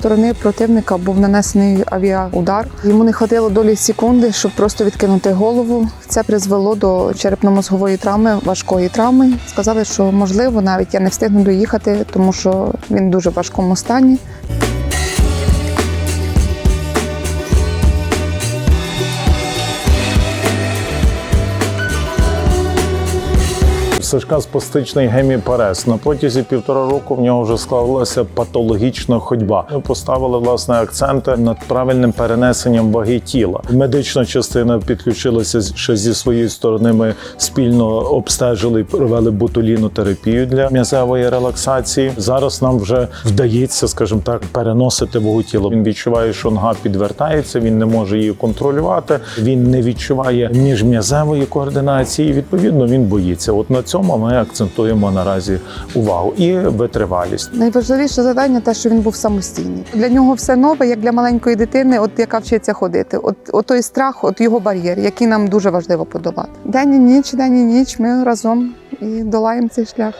сторони противника був нанесений авіаудар. Йому не хватило долі секунди, щоб просто відкинути голову. Це призвело до черепно-мозгової травми, важкої травми. Сказали, що можливо навіть я не встигну доїхати, тому що він в дуже важкому стані. Сашка спастичний геміпарез. На протязі півтора року в нього вже склалася патологічна ходьба. Ми поставили власне акценти над правильним перенесенням ваги тіла. Медична частина підключилася ще зі своєї сторони. Ми спільно обстежили і провели ботулінотерапію для м'язевої релаксації. Зараз нам вже вдається, скажімо так, переносити вагу тіла. Він відчуває, що нога підвертається, він не може її контролювати. Він не відчуває міжм'язевої координації. і, Відповідно, він боїться. От на цьому ми акцентуємо наразі увагу і витривалість. Найважливіше завдання те, що він був самостійний. Для нього все нове, як для маленької дитини, от яка вчиться ходити. От, от той страх, от його бар'єр, який нам дуже важливо подолати. День і ніч, день і ніч. Ми разом і долаємо цей шлях.